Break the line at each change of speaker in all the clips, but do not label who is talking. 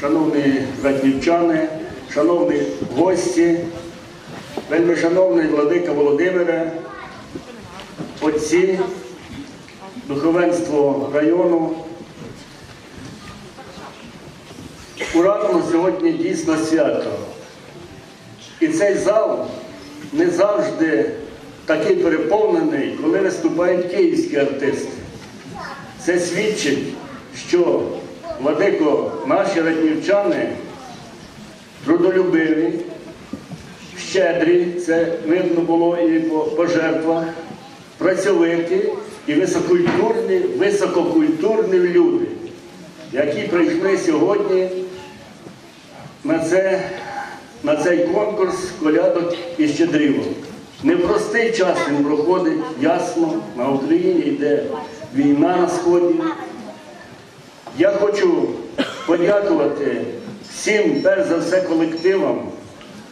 шановні братнівчани, шановні гості, вельми шановний владика Володимире, отці, духовенство району. У сьогодні дійсно свято. І цей зал не завжди такий переповнений, коли виступають київські артисти. Це свідчить, що владико, наші ратнівчани трудолюбиві, щедрі, це видно було і по пожертвах, працьовиті і висококультурні, висококультурні люди, які прийшли сьогодні на, це, на цей конкурс колядок і щедрівок. Непростий час він проходить ясно, на Україні йде війна на сході. Я хочу подякувати всім, перш за все, колективам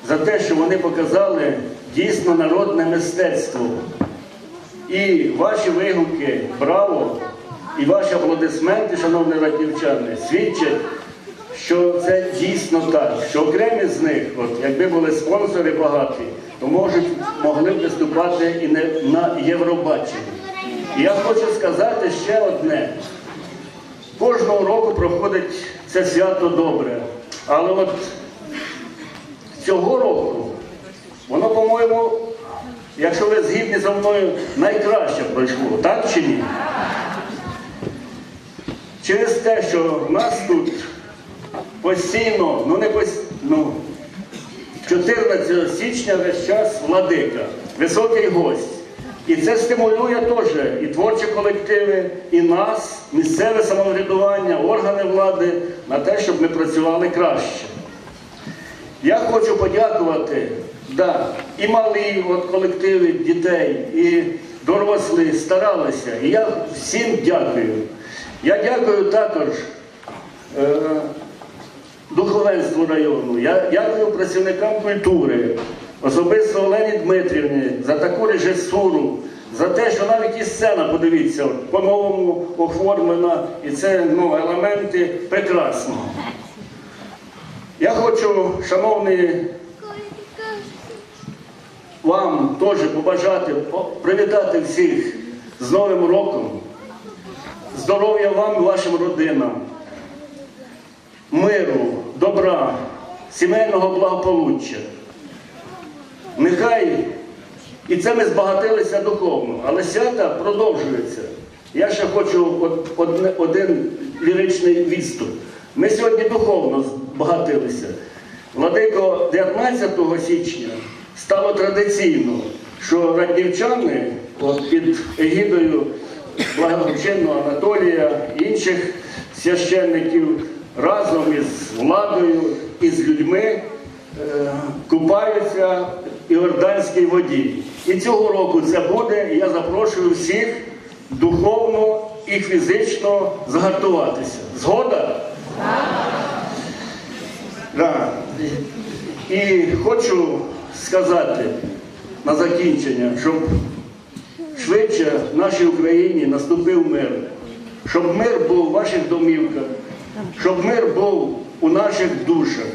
за те, що вони показали дійсно народне мистецтво. І ваші вигуки браво, і ваші аплодисменти, шановні ратівчани, свідчать, що це дійсно так, що окремі з них, от, якби були спонсори багаті, то можуть, могли б виступати і не на Євробаченні. І я хочу сказати ще одне. Кожного року проходить це свято добре. Але от цього року воно, по-моєму, якщо ви згідні зі мною, найкраще пройшло, так чи ні? Через те, що в нас тут постійно, ну не постійно, ну, 14 січня весь час владика, високий гость. І це стимулює теж і творчі колективи, і нас, місцеве самоврядування, органи влади на те, щоб ми працювали краще. Я хочу подякувати да, і малі от, колективи дітей, і дорослі старалися. І я всім дякую. Я дякую також е, духовенству району, я дякую працівникам культури, особисто Олені Дмитрівні за таку режисуру, за те, що навіть і сцена, подивіться, по-новому оформлена, і це ну, елементи прекрасного. Я хочу, шановні, вам теж побажати, привітати всіх з Новим роком, здоров'я вам і вашим родинам, миру, добра, сімейного благополуччя. Нехай і це ми збагатилися духовно, але свята продовжуються. Я ще хочу од- один ліричний відступ. Ми сьогодні духовно збагатилися. Владико 19 січня стало традиційно, що раднівчани от під егідою благочинного Анатолія і інших священників разом із владою і з людьми е, купаються Іорданській воді. І цього року це буде, і я запрошую всіх духовно і фізично згартуватися. Згода? Да. І хочу сказати на закінчення, щоб швидше в нашій Україні наступив мир, щоб мир був у ваших домівках, щоб мир був у наших душах.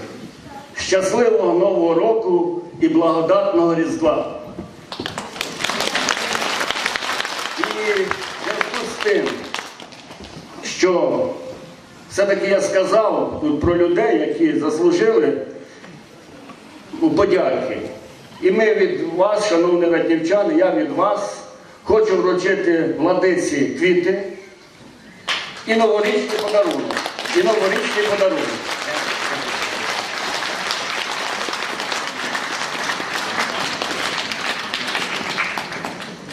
Щасливого Нового року і благодатного Різдва. І зв'язку з тим, що все-таки я сказав тут про людей, які заслужили ну, подяки. І ми від вас, шановні раднівчани, я від вас хочу вручити владиці квіти і новорічний подарунок. І новорічний подарунок.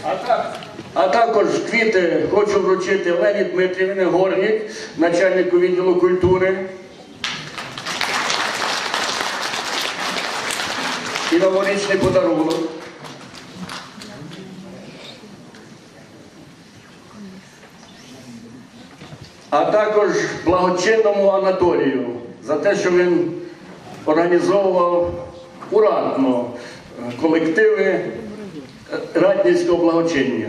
А, так, а також квіти хочу вручити Олені Дмитрівні Горнік, начальнику відділу культури. І новорічний подарунок. А також благочинному Анатолію за те, що він організовував уратно е, колективи е, Раднівського благочиння.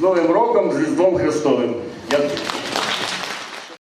Новим роком, з Різдвом Христовим. Дякую.